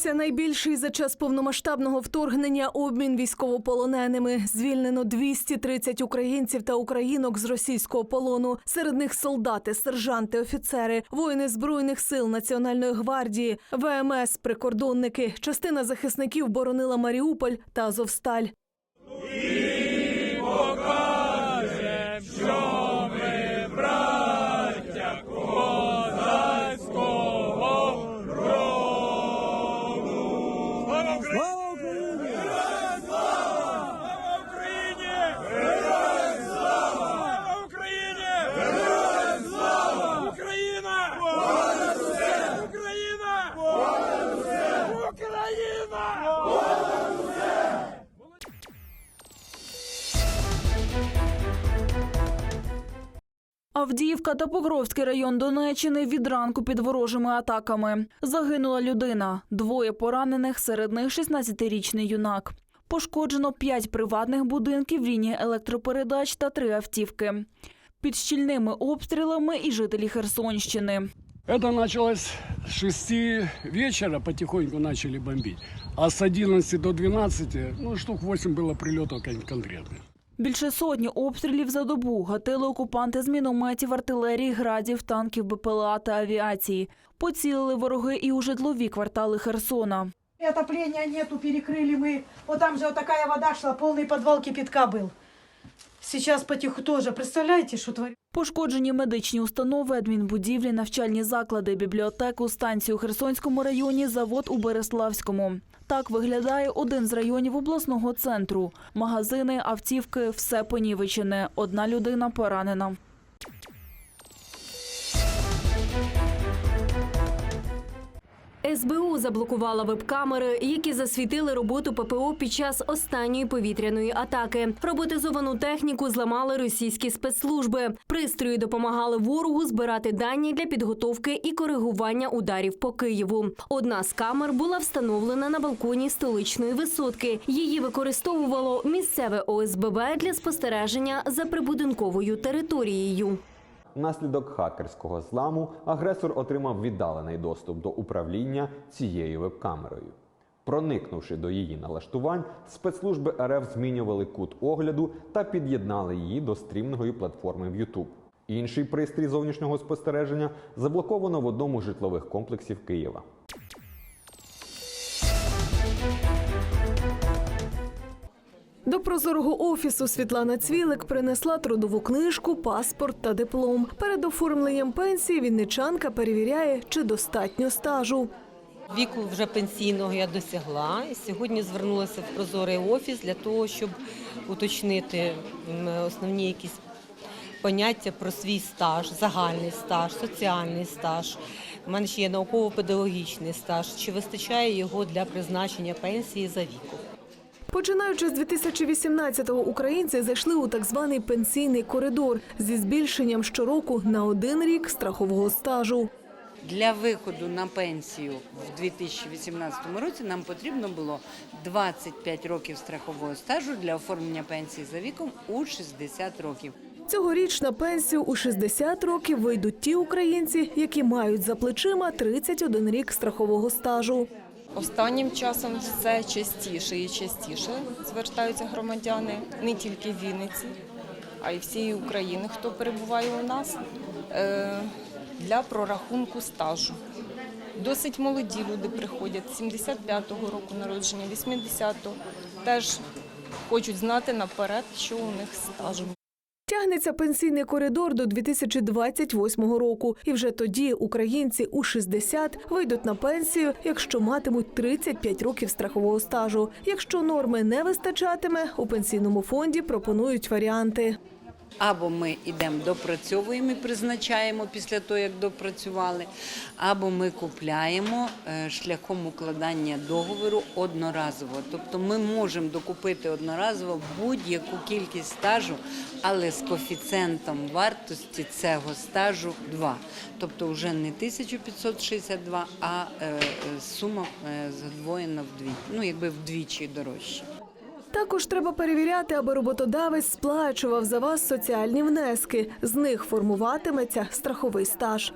Відбувся найбільший за час повномасштабного вторгнення обмін військовополоненими. Звільнено 230 українців та українок з російського полону. Серед них солдати, сержанти, офіцери, воїни збройних сил Національної гвардії, ВМС, прикордонники. Частина захисників боронила Маріуполь та Азовсталь. Слава Авдіївка та Покровський район Донеччини від ранку під ворожими атаками. Загинула людина, двоє поранених, серед них 16-річний юнак. Пошкоджено п'ять приватних будинків, лінії електропередач та три автівки. Під щільними обстрілами і жителі Херсонщини. Это началось с 6 вечера, потихоньку начали бомбить. А с 11 до 12, ну, штук 8 было прилетов кон- конкретных. Більше сотні обстрілів за добу гатили окупанти з мінометів, артилерії, градів, танків, БПЛА та авіації. Поцілили вороги і у житлові квартали Херсона. Отопления нету, перекрыли мы. Вот там же вот такая вода шла, полный подвал кипятка был. Сейчас потиху тоже. Представляете, что творится? Пошкоджені медичні установи, адмінбудівлі, навчальні заклади, бібліотеку, станцію у Херсонському районі, завод у Береславському. Так виглядає один з районів обласного центру. Магазини, автівки – все понівечене. Одна людина поранена. СБУ заблокувала веб-камери, які засвітили роботу ППО під час останньої повітряної атаки. Роботизовану техніку зламали російські спецслужби. Пристрої допомагали ворогу збирати дані для підготовки і коригування ударів по Києву. Одна з камер була встановлена на балконі столичної висотки. Її використовувало місцеве ОСББ для спостереження за прибудинковою територією. Внаслідок хакерського зламу агресор отримав віддалений доступ до управління цією веб-камерою. Проникнувши до її налаштувань, спецслужби РФ змінювали кут огляду та під'єднали її до стрімної платформи в YouTube. Інший пристрій зовнішнього спостереження заблоковано в одному з житлових комплексів Києва. До прозорого офісу Світлана Цвілик принесла трудову книжку, паспорт та диплом. Перед оформленням пенсії вінничанка перевіряє, чи достатньо стажу. Віку вже пенсійного я досягла. Сьогодні звернулася в прозорий офіс для того, щоб уточнити основні якісь поняття про свій стаж, загальний стаж, соціальний стаж. У мене ще є науково-педагогічний стаж. Чи вистачає його для призначення пенсії за віком? Починаючи з 2018-го, українці зайшли у так званий пенсійний коридор зі збільшенням щороку на один рік страхового стажу. Для виходу на пенсію в 2018 році нам потрібно було 25 років страхового стажу для оформлення пенсії за віком у 60 років. Цьогоріч на пенсію у 60 років вийдуть ті українці, які мають за плечима 31 рік страхового стажу. Останнім часом все частіше і частіше звертаються громадяни не тільки Вінниці, а й всієї України, хто перебуває у нас е, для прорахунку стажу. Досить молоді люди приходять 75-го року народження, 80-го, теж хочуть знати наперед, що у них стажем. Тягнеться пенсійний коридор до 2028 року, і вже тоді українці у 60 вийдуть на пенсію, якщо матимуть 35 років страхового стажу. Якщо норми не вистачатиме, у пенсійному фонді пропонують варіанти. Або ми йдемо допрацьовуємо і призначаємо після того, як допрацювали, або ми купляємо е, шляхом укладання договору одноразово. Тобто ми можемо докупити одноразово будь-яку кількість стажу, але з коефіцієнтом вартості цього стажу 2. Тобто вже не 1562, а е, сума е, задвоєна вдвічі, ну якби вдвічі дорожче. Також треба перевіряти, аби роботодавець сплачував за вас соціальні внески. З них формуватиметься страховий стаж.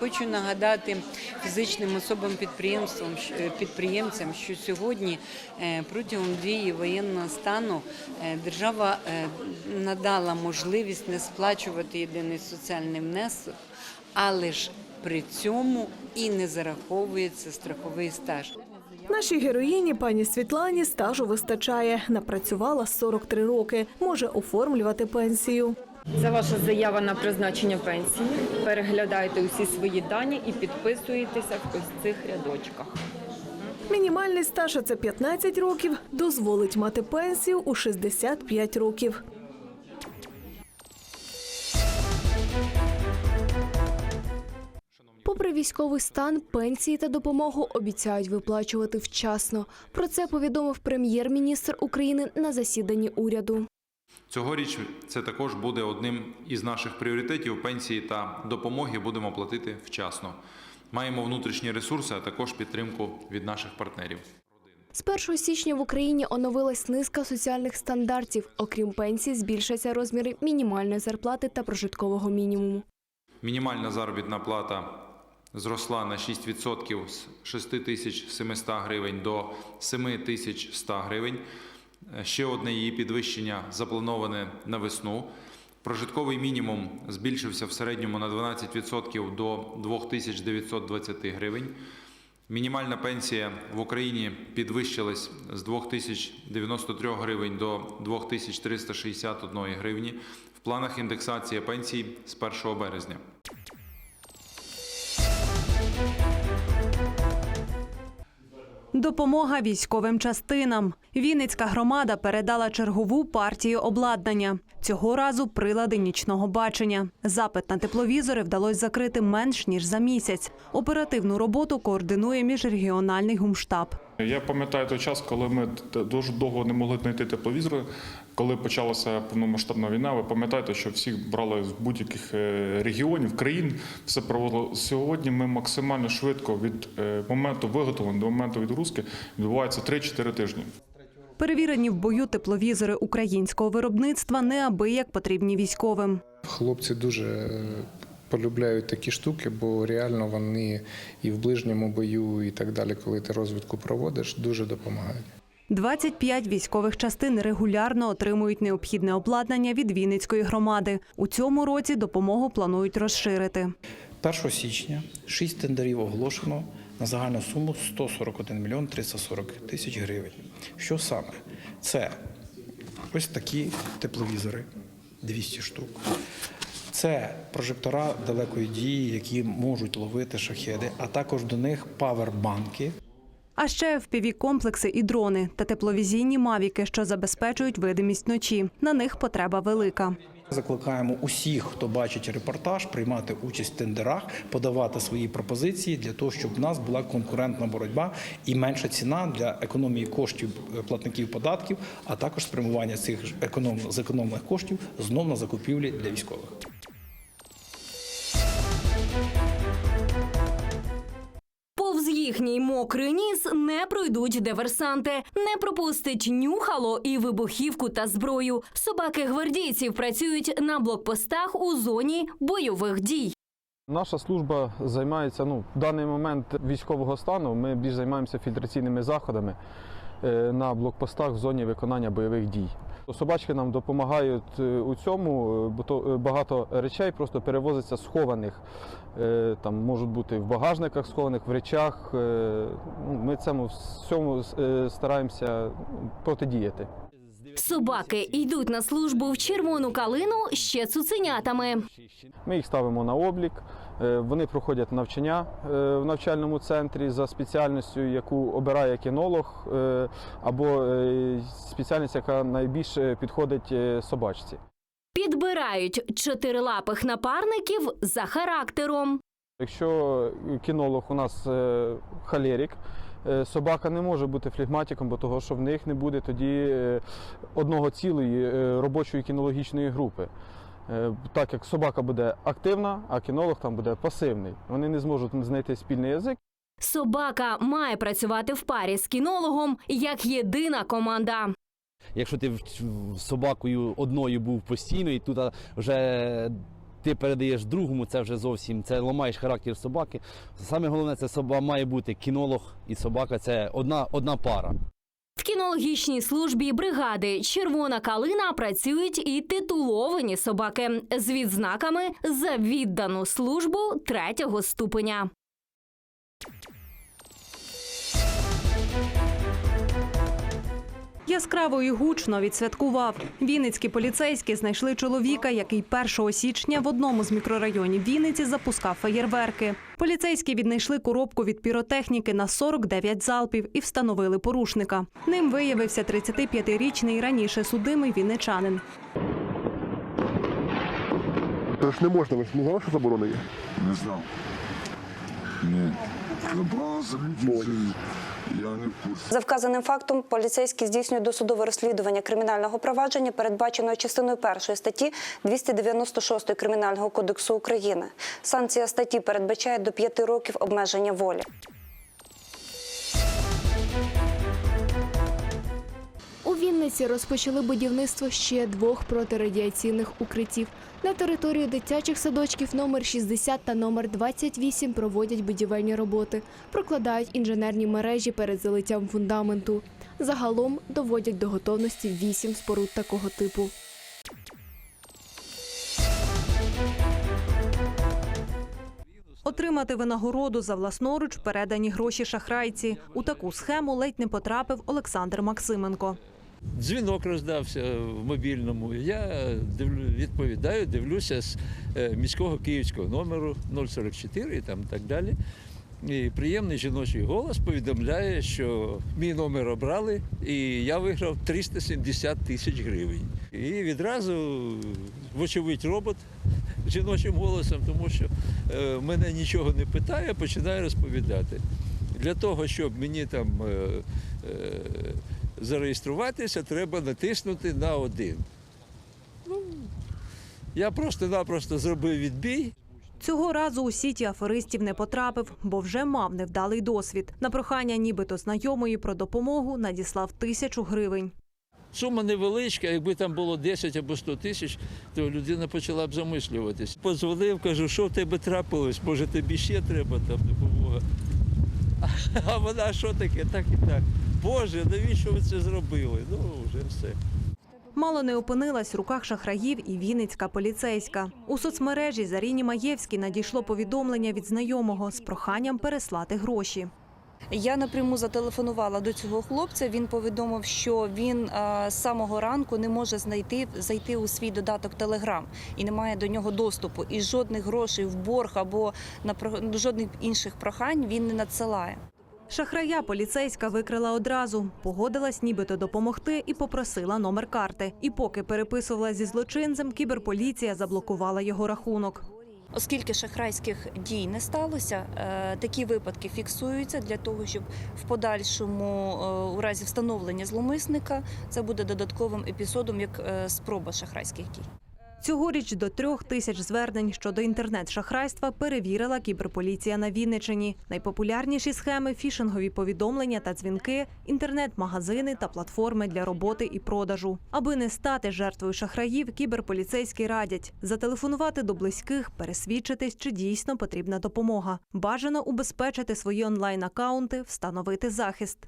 Хочу нагадати фізичним особам підприємствам е, підприємцям, що сьогодні е, протягом дії воєнного стану е, держава е, надала можливість не сплачувати єдиний соціальний внесок, але ж при цьому і не зараховується страховий стаж. Нашій героїні пані Світлані стажу вистачає. Напрацювала 43 роки. Може оформлювати пенсію. Це ваша заява на призначення пенсії. Переглядайте усі свої дані і підписуєтеся в ось цих рядочках. Мінімальний стаж, це 15 років, дозволить мати пенсію у 65 років. Попри військовий стан, пенсії та допомогу обіцяють виплачувати вчасно. Про це повідомив прем'єр-міністр України на засіданні уряду. Цьогоріч це також буде одним із наших пріоритетів. Пенсії та допомоги будемо платити вчасно. Маємо внутрішні ресурси, а також підтримку від наших партнерів. З 1 січня в Україні оновилась низка соціальних стандартів. Окрім пенсій, збільшаться розміри мінімальної зарплати та прожиткового мінімуму. Мінімальна заробітна плата зросла на 6% з 6700 гривень до 7100 гривень. Ще одне її підвищення заплановане на весну. Прожитковий мінімум збільшився в середньому на 12% до 2920 гривень. Мінімальна пенсія в Україні підвищилась з 2093 гривень до 2361 гривні. В планах індексація пенсій з 1 березня. Допомога військовим частинам. Вінницька громада передала чергову партію обладнання. Цього разу прилади нічного бачення. Запит на тепловізори вдалося закрити менш ніж за місяць. Оперативну роботу координує міжрегіональний гумштаб. Я пам'ятаю той час, коли ми дуже довго не могли знайти тепловізори. Коли почалася повномасштабна війна, ви пам'ятаєте, що всіх брали з будь-яких е, регіонів, країн, все проводило. Сьогодні ми максимально швидко від е, моменту виготовлення до моменту відгрузки відбувається 3-4 тижні. Перевірені в бою тепловізори українського виробництва неабияк потрібні військовим. Хлопці дуже е, полюбляють такі штуки, бо реально вони і в ближньому бою, і так далі, коли ти розвідку проводиш, дуже допомагають. 25 військових частин регулярно отримують необхідне обладнання від Вінницької громади. У цьому році допомогу планують розширити. 1 січня 6 тендерів оголошено на загальну суму 141 мільйон 340 тисяч гривень. Що саме? Це ось такі тепловізори 200 штук. Це прожектора далекої дії, які можуть ловити шахеди, а також до них павербанки. А ще fpv комплекси і дрони та тепловізійні мавіки, що забезпечують видимість вночі. На них потреба велика. Закликаємо усіх, хто бачить репортаж, приймати участь в тендерах, подавати свої пропозиції для того, щоб в нас була конкурентна боротьба і менша ціна для економії коштів е, платників податків, а також спрямування цих економ зекономлених коштів знов на закупівлі для військових. Мокрий ніс не пройдуть диверсанти, не пропустить нюхало і вибухівку та зброю. Собаки гвардійців працюють на блокпостах у зоні бойових дій. Наша служба займається ну, в даний момент військового стану. Ми більш займаємося фільтраційними заходами на блокпостах в зоні виконання бойових дій. Собачки нам допомагають е, у цьому, е, бо то е, багато речей просто перевозиться схованих. Е, Там можуть бути в багажниках схованих, в речах. Е, ну, Ми цьому всьому е, стараємося протидіяти. Собаки йдуть на службу в червону калину ще цуценятами. Ми їх ставимо на облік. Е, Вони проходять навчання е, в навчальному центрі за спеціальністю, яку обирає кінолог, е, або спеціальність, яка найбільше підходить собачці. Підбирають чотирилапих напарників за характером. Якщо кінолог у нас холерик, е, собака не може бути флегматиком, бо того, що в них не буде тоді одного цілої робочої кінологічної групи. Е, Так як собака буде активна, а кінолог там буде пасивний. Вони не зможуть знайти спільний язик. Собака має працювати в парі з кінологом як єдина команда. Якщо ти собакою одною був постійно, і тут вже ти передаєш другому, це вже зовсім це ламаєш характер собаки. Саме головне, це соба має бути кінолог і собака це одна, одна пара. Кінологічній службі бригади Червона калина працюють і титуловані собаки з відзнаками за віддану службу третього ступеня. Яскраво і гучно відсвяткував. Вінницькі поліцейські знайшли чоловіка, який 1 січня в одному з мікрорайонів Вінниці запускав феєрверки. Поліцейські віднайшли коробку від піротехніки на 49 залпів і встановили порушника. Ним виявився 35-річний раніше судимий вінничанин. Це ж не можна, ви ж не знали, що заборона є? Не знав. Ні. Забрала За вказаним фактом поліцейські здійснюють досудове розслідування кримінального провадження, передбаченого частиною першої статті 296 Кримінального кодексу України. Санкція статті передбачає до 5 років обмеження волі. Вінниці розпочали будівництво ще двох протирадіаційних укриттів. На території дитячих садочків номер 60 та номер 28 проводять будівельні роботи, прокладають інженерні мережі перед залиттям фундаменту. Загалом доводять до готовності вісім споруд такого типу. Отримати винагороду за власноруч передані гроші шахрайці. У таку схему ледь не потрапив Олександр Максименко. Дзвінок роздався в мобільному. Я відповідаю, дивлюся з е, міського київського номеру 044 і там так далі. І приємний жіночий голос повідомляє, що мій номер обрали, і я виграв 370 тисяч гривень. І відразу, вочевидь, робот жіночим голосом, тому що е, мене нічого не питає, починає розповідати. Для того, щоб мені там е, зареєструватися, треба натиснути на один. Ну, я просто-напросто зробив відбій. Цього разу у сіті аферистів не потрапив, бо вже мав невдалий досвід. На прохання нібито знайомої про допомогу надіслав тисячу гривень. Сума невеличка, якби там було 10 або 100 тисяч, то людина почала б замислюватись. Подзвонив, кажу, що в тебе трапилось, може тобі ще треба там допомога. А вона що таке, так і так. Боже, навіщо ви це зробили? Ну, вже все. Мало не опинилась в руках шахраїв і Вінницька поліцейська. У соцмережі Заріні Маєвській надійшло повідомлення від знайомого з проханням переслати гроші. Я напряму зателефонувала до цього хлопця. Він повідомив, що він е, з самого ранку не може знайти зайти у свій додаток Телеграм і не має до нього доступу. І жодних грошей в борг або на жодних інших прохань він не надсилає. Шахрая поліцейська викрила одразу, погодилась нібито допомогти і попросила номер карти. І поки переписувала зі злочинцем, кіберполіція заблокувала його рахунок. Оскільки шахрайських дій не сталося, е, такі випадки фіксуються для того, щоб в подальшому, е, у разі встановлення зломисника, це буде додатковим епізодом як е, спроба шахрайських дій. Цьогоріч до трьох тисяч звернень щодо інтернет-шахрайства перевірила кіберполіція на Вінничині. Найпопулярніші схеми фішингові повідомлення та дзвінки, інтернет-магазини та платформи для роботи і продажу. Аби не стати жертвою шахраїв, кіберполіцейські радять зателефонувати до близьких, пересвідчитись, чи дійсно потрібна допомога. Бажано убезпечити свої онлайн-акаунти, встановити захист.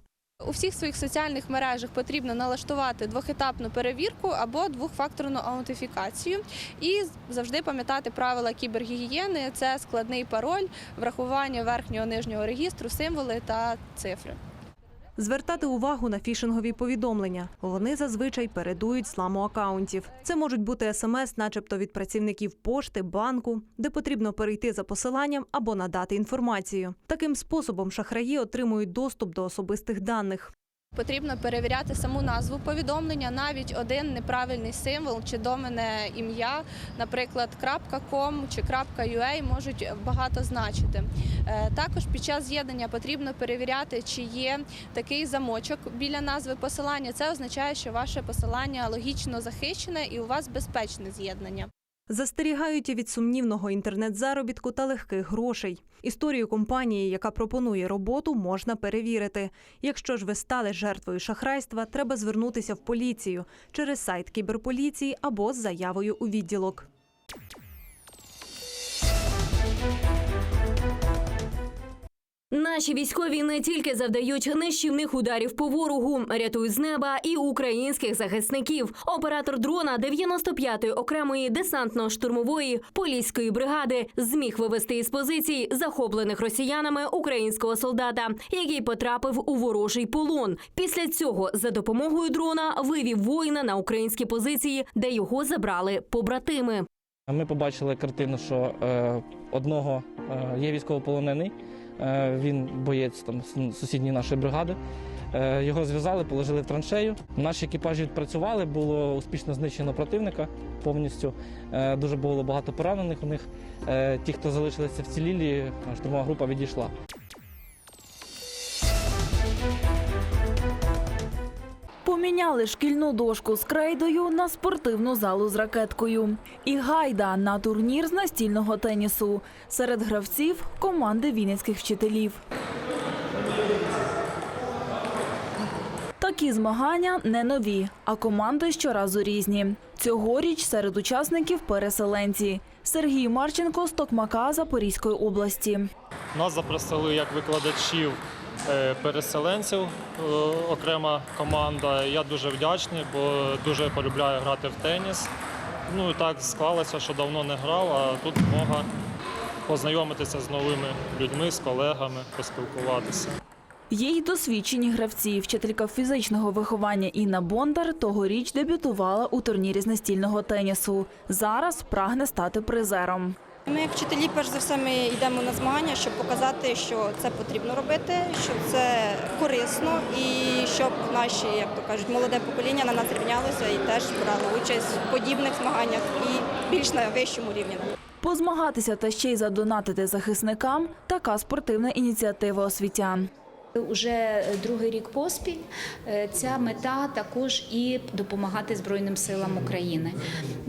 У всіх своїх соціальних мережах потрібно налаштувати двохетапну перевірку або двохфакторну аутентифікацію і завжди пам'ятати правила кібергігієни. Це складний пароль, врахування верхнього нижнього регістру, символи та цифри. Звертати увагу на фішингові повідомлення. Вони зазвичай передують сламу акаунтів. Це можуть бути смс, начебто від працівників пошти, банку, де потрібно перейти за посиланням або надати інформацію. Таким способом шахраї отримують доступ до особистих даних. Потрібно перевіряти саму назву повідомлення, навіть один неправильний символ чи домене ім'я, наприклад, .com чи .ua можуть багато значити. Е, Також під час з'єднання потрібно перевіряти, чи є такий замочок біля назви посилання. Це означає, що ваше посилання логічно захищене і у вас безпечне з'єднання. Застерігають і від сумнівного інтернет-заробітку та легких грошей. Історію компанії, яка пропонує роботу, можна перевірити. Якщо ж ви стали жертвою шахрайства, треба звернутися в поліцію через сайт кіберполіції або з заявою у відділок. Наші військові не тільки завдають нищівних ударів по ворогу, рятують з неба і українських захисників. Оператор дрона 95-ї окремої десантно-штурмової поліської бригади зміг вивести із позицій захоплених росіянами українського солдата, який потрапив у ворожий полон. Після цього за допомогою дрона вивів воїна на українські позиції, де його забрали побратими. Ми побачили картину, що е, одного е, є військовополонений, він боєць там сусідньої нашої бригади. Е, його зв'язали, положили в траншею. Наші екіпажі відпрацювали, було успішно знищено противника повністю. Е, дуже було багато поранених у них. Е, ті, хто залишилися вцілілі, штурмова група відійшла. Поміняли шкільну дошку з крейдою на спортивну залу з ракеткою. І гайда на турнір з настільного тенісу серед гравців команди вінницьких вчителів. Такі змагання не нові, а команди щоразу різні. Цьогоріч серед учасників переселенці. Сергій Марченко з Токмака Запорізької області. Нас запросили як викладачів переселенців, е, окрема команда. Я дуже вдячний, бо дуже полюбляю грати в теніс. Ну і так склалося, що давно не грав, а тут змога познайомитися з новими людьми, з колегами, поспілкуватися. Є й досвідчені гравці. Вчителька фізичного виховання Інна Бондар тогоріч дебютувала у турнірі з настільного тенісу. Зараз прагне стати призером. Ми, як вчителі, перш за все, ми йдемо на змагання, щоб показати, що це потрібно робити, що це корисно, і щоб наші, як то кажуть, молоде покоління на нас рівнялося і теж брало участь в подібних змаганнях і більш на вищому рівні. Позмагатися та ще й задонатити захисникам така спортивна ініціатива освітян. Уже другий рік поспіль е, ця мета також і допомагати Збройним силам України.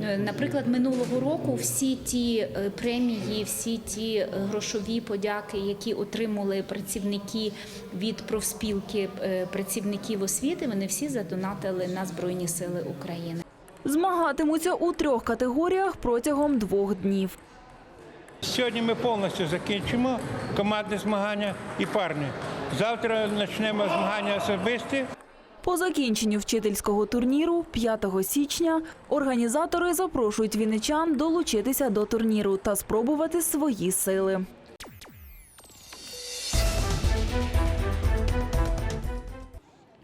Е, Наприклад, минулого року всі ті е, премії, всі ті е, грошові подяки, які отримали працівники від профспілки е, працівників освіти, вони всі задонатили на Збройні Сили України. Змагатимуться у трьох категоріях протягом двох днів. Сьогодні ми повністю закінчимо командне змагання і парні. Завтра почнемо змагання особисті. По закінченню вчительського турніру 5 січня організатори запрошують вінничан долучитися до турніру та спробувати свої сили.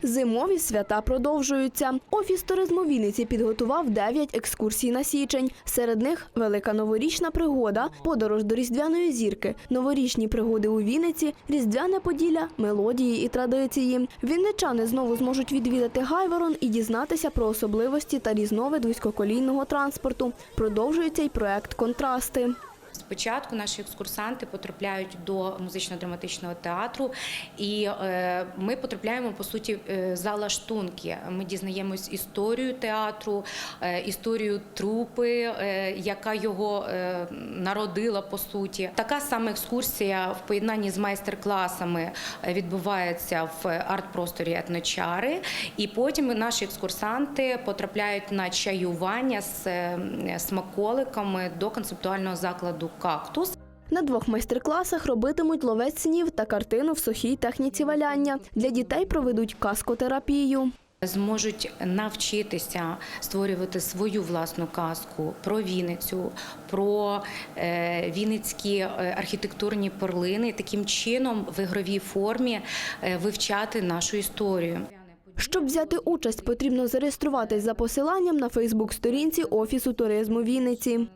Зимові свята продовжуються. Офіс туризму Вінниці підготував 9 екскурсій на січень. Серед них велика новорічна пригода, подорож до різдвяної зірки, новорічні пригоди у Вінниці, різдвяне поділля, мелодії і традиції. Вінничани знову зможуть відвідати Гайворон і дізнатися про особливості та різновид вузькоколійного транспорту. Продовжується й проект Контрасти. Спочатку наші екскурсанти потрапляють до музично-драматичного театру, і е, ми потрапляємо по суті е, за лаштунки. Ми дізнаємось історію театру, е, історію трупи, яка його народила по суті. Така саме екскурсія в поєднанні з майстер-класами відбувається в арт-просторі етночари. І потім наші екскурсанти потрапляють на чаювання з смаколиками до концептуального закладу Кактус. На двох майстер-класах робитимуть ловець снів та картину в сухій техніці валяння. Для дітей проведуть каскотерапію. Зможуть навчитися створювати свою власну казку про Вінницю, про е, вінницькі е, архітектурні перлини, таким чином в ігровій формі е, вивчати нашу історію. Щоб взяти участь, потрібно зареєструватись за посиланням на Фейсбук-сторінці Офісу туризму Вінниці.